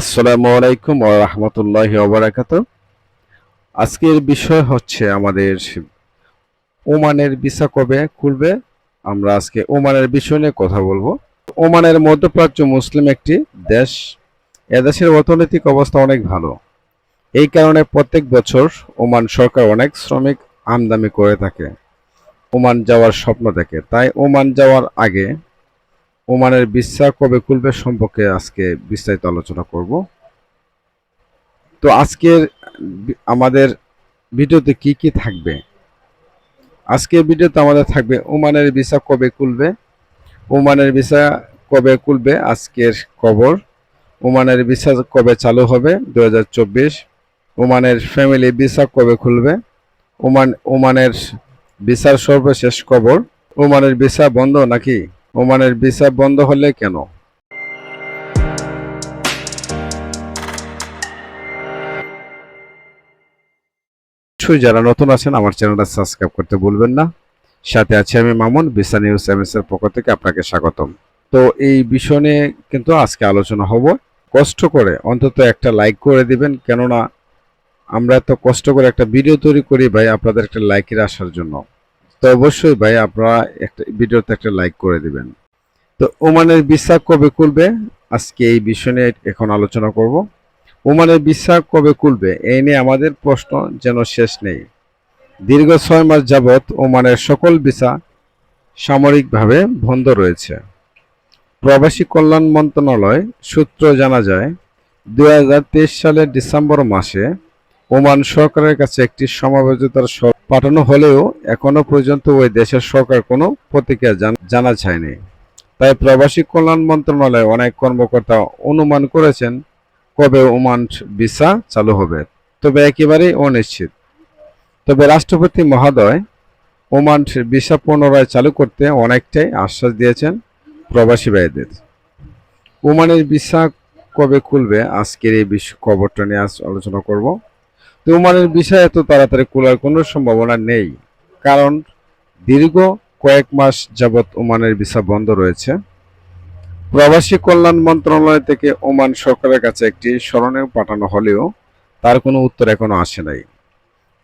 আসসালামু আলাইকুম ওয়া রাহমাতুল্লাহি ওয়া বারাকাতুহু। আজকের বিষয় হচ্ছে আমাদের ওমানের ভিসা কবে খুলবে? আমরা আজকে ওমানের বিষয় নিয়ে কথা বলব। ওমানের মধ্যপ্রাচ্য মুসলিম একটি দেশ। এদেশের অর্থনৈতিক অবস্থা অনেক ভালো। এই কারণে প্রত্যেক বছর ওমান সরকার অনেক শ্রমিক আমদানি করে থাকে। ওমান যাওয়ার স্বপ্ন দেখে। তাই ওমান যাওয়ার আগে ওমানের বিশ্বাস কবে খুলবে সম্পর্কে আজকে বিস্তারিত আলোচনা করব। তো আজকের আমাদের ভিডিওতে কি কি থাকবে? আজকের ভিডিওতে আমাদের থাকবে ওমানের ভিসা কবে খুলবে? ওমানের ভিসা কবে খুলবে? আজকের খবর। ওমানের ভিসা কবে চালু হবে? দু ওমানের ফ্যামিলি ভিসা কবে খুলবে? ওমান ওমানের ভিসার সর্বশেষ খবর। ওমানের ভিসা বন্ধ নাকি? ওমানের ভিসা বন্ধ হলে কেন? যারা নতুন আছেন, আমার চ্যানেলটা সাবস্ক্রাইব করতে ভুলবেন না। সাথে আছে আমি মামুন বিসা নিউজ এমএস এর পক্ষ থেকে আপনাকে স্বাগতম। তো এই বিষয় নিয়ে কিন্তু আজকে আলোচনা হব। কষ্ট করে অন্তত একটা লাইক করে দিবেন, কেননা আমরা তো কষ্ট করে একটা ভিডিও তৈরি করি ভাই, আপনাদের একটা লাইকের আসার জন্য। তো অবশ্যই ভাই, আপনারা একটা ভিডিওতে একটা লাইক করে দিবেন। তো ওমানের ভিসা কবে খুলবে? আজকে এই বিষয় নিয়ে এখন আলোচনা করব। ওমানের ভিসা কবে খুলবে? এই নিয়ে আমাদের প্রশ্ন যেন শেষ নেই। দীর্ঘ ছয় মাস যাবৎ ওমানের সকল ভিসা সামরিকভাবে বন্ধ রয়েছে। প্রবাসী কল্যাণ মন্ত্রণালয় সূত্র জানা যায় দু হাজার তেইশ সালের ডিসেম্বর মাসে ওমান সরকারের কাছে একটি সমবেততার স্বর পাঠানো হলেও এখনও পর্যন্ত ওই দেশের সরকার কোনো প্রতিক্রিয়া জানা যায়নি। তাই প্রবাসী কল্যাণ মন্ত্রণালয় অনেক কর্মকর্তা অনুমান করেছেন কবে ওমান ভিসা চালু হবে। তবে একেবারেই অনিশ্চিত। তবে রাষ্ট্রপতি মহোদয় ওমান ভিসা পুনরায় চালু করতে অনেকটাই আশ্বাস দিয়েছেন প্রবাসী ভাইদের। ওমানের ভিসা কবে খুলবে আজকের এই বিশ্ব খবরটা নিয়ে আজ আলোচনা করব। তো ওমানের ভিসা এত তাড়াতাড়ি খোলার কোনো সম্ভাবনা নেই, কারণ দীর্ঘ কয়েক মাস যাবৎ ওমানের ভিসা বন্ধ রয়েছে। প্রবাসী কল্যাণ মন্ত্রণালয় থেকে ওমান সরকারের কাছে একটি স্মরণীয় পাঠানো হলেও তার কোনো উত্তর এখনও আসে নাই।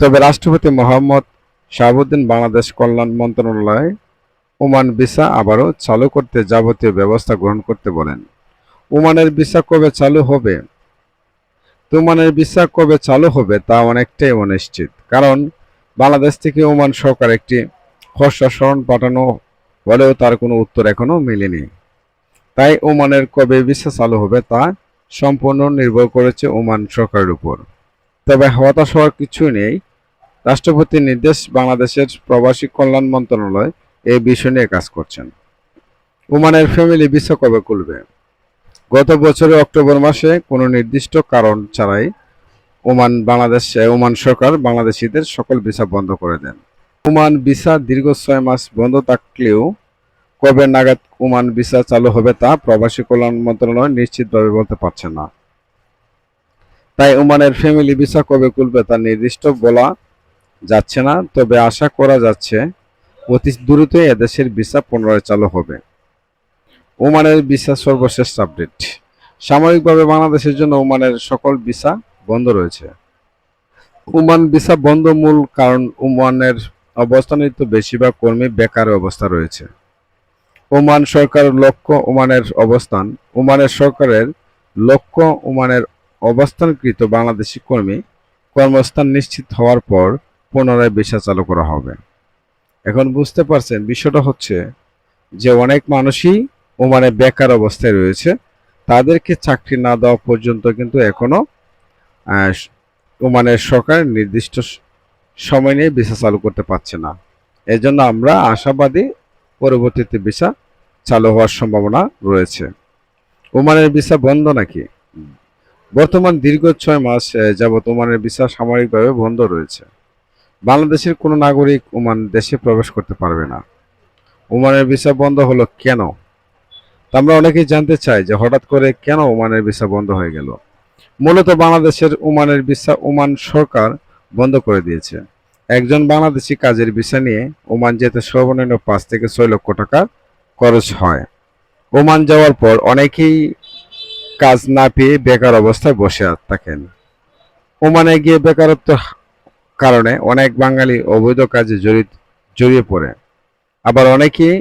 তবে রাষ্ট্রপতি মোহাম্মদ শাহাবুদ্দিন বাংলাদেশ কল্যাণ মন্ত্রণালয় ওমান ভিসা আবারও চালু করতে যাবতীয় ব্যবস্থা গ্রহণ করতে বলেন। ওমানের ভিসা কবে চালু হবে ওমানের ভিসা কবে চালু হবে তা অনেকটাই অনিশ্চিত। কারণ বাংলাদেশ থেকে ওমান সরকার একটি খসড়া স্মরণ পাঠানো হলেও তার কোনো উত্তর এখনও মেলেনি। তাই ওমানের কবে ভিসা চালু হবে তা সম্পূর্ণ নির্ভর করেছে ওমান সরকারের উপর। তবে হতাশ হওয়ার কিছু নেই। রাষ্ট্রপতির নির্দেশ বাংলাদেশের প্রবাসী কল্যাণ মন্ত্রণালয় এই বিষয় নিয়ে কাজ করছেন। ওমানের ফ্যামিলি ভিসা কবে খুলবে গত বছরের অক্টোবর মাসে কোনো নির্দিষ্ট কারণ ছাড়াই ওমান বাংলাদেশ ওমান সরকার বাংলাদেশিদের সকল ভিসা বন্ধ করে দেন। ওমান ভিসা দীর্ঘ ছয় মাস বন্ধ থাকলেও কবে নাগাদ ওমান ভিসা চালু হবে তা প্রবাসী কল্যাণ মন্ত্রণালয় নিশ্চিতভাবে বলতে পারছে না। তাই ওমানের ফ্যামিলি ভিসা কবে খুলবে তা নির্দিষ্ট বলা যাচ্ছে না, তবে আশা করা যাচ্ছে অতি দ্রুতই এদেশের ভিসা পুনরায় চালু হবে। ওমানের ভিসা সর্বশেষ আপডেট। সাময়িকভাবে বাংলাদেশের জন্য ওমানের সকল ভিসা বন্ধ রয়েছে। ওমান ভিসা বন্ধ মূল কারণ ওমানের অবস্থানিত বেশিরভাগ কর্মী বেকার অবস্থা রয়েছে। ওমান সরকারের লক্ষ্য ওমানের অবস্থান। ওমানের সরকারের লক্ষ্য ওমানের অবস্থানকৃত বাংলাদেশি কর্মী কর্মস্থান নিশ্চিত হওয়ার পর পুনরায় ভিসা চালু করা হবে। এখন বুঝতে পারছেন, বিষয়টা হচ্ছে যে অনেক মানুষই ওমানে বেকার অবস্থায় রয়েছে। তাদেরকে চাকরি না দেওয়া পর্যন্ত কিন্তু এখনও আহ, ওমানের সরকার নির্দিষ্ট সময় নিয়ে ভিসা চালু করতে পারছে না। এজন্য আমরা আশাবাদী পরবর্তীতে ভিসা চালু হওয়ার সম্ভাবনা রয়েছে। ওমানের ভিসা বন্ধ নাকি? বর্তমান দীর্ঘ ছয় মাস যাবৎ ওমানের ভিসা সাময়িকভাবে বন্ধ রয়েছে। বাংলাদেশের কোনো নাগরিক ওমান দেশে প্রবেশ করতে পারবে না। ওমানের ভিসা বন্ধ হলো কেন? আমরা অনেকেই জানতে চাই যে হঠাৎ করে কেন ওমানের ভিসা বন্ধ হয়ে গেল? মূলত বাংলাদেশের ওমানের ভিসা ওমান সরকার বন্ধ করে দিয়েছে। একজন বাংলাদেশি কাজের ভিসা নিয়ে ওমান যেতে সর্বনিম্ন পাঁচ থেকে ছয় লক্ষ টাকা খরচ হয়। ওমান যাওয়ার পর অনেকেই কাজ না পেয়ে বেকার অবস্থায় বসে থাকেন। ওমানে গিয়ে বেকারত্ব কারণে অনেক বাঙালি অবৈধ কাজে জড়িত জড়িয়ে পড়ে। আবার অনেকেই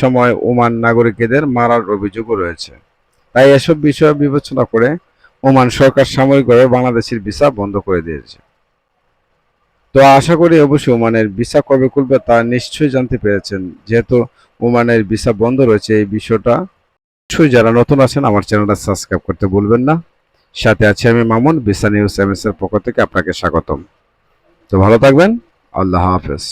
সময় ওমান নাগরিকদের মারার অভিযোগও রয়েছে। তাই এসব বিষয় বিবেচনা করে ওমান সরকার সাময়িকভাবে বাংলাদেশের ভিসা বন্ধ করে দিয়েছে। তো আশা করি অবশ্যই ওমানের ভিসা কবে খুলবে তা নিশ্চয়ই জানতে পেরেছেন। যেহেতু ওমানের ভিসা বন্ধ রয়েছে, এই বিষয়টা অবশ্যই যারা নতুন আছেন আমার চ্যানেলটা সাবস্ক্রাইব করতে ভুলবেন না। সাথে আছি আমি মামুন, ভিসা নিউজ এমএস এর পক্ষ থেকে আপনাকে স্বাগতম। তো ভালো থাকবেন, আল্লাহ হাফেজ।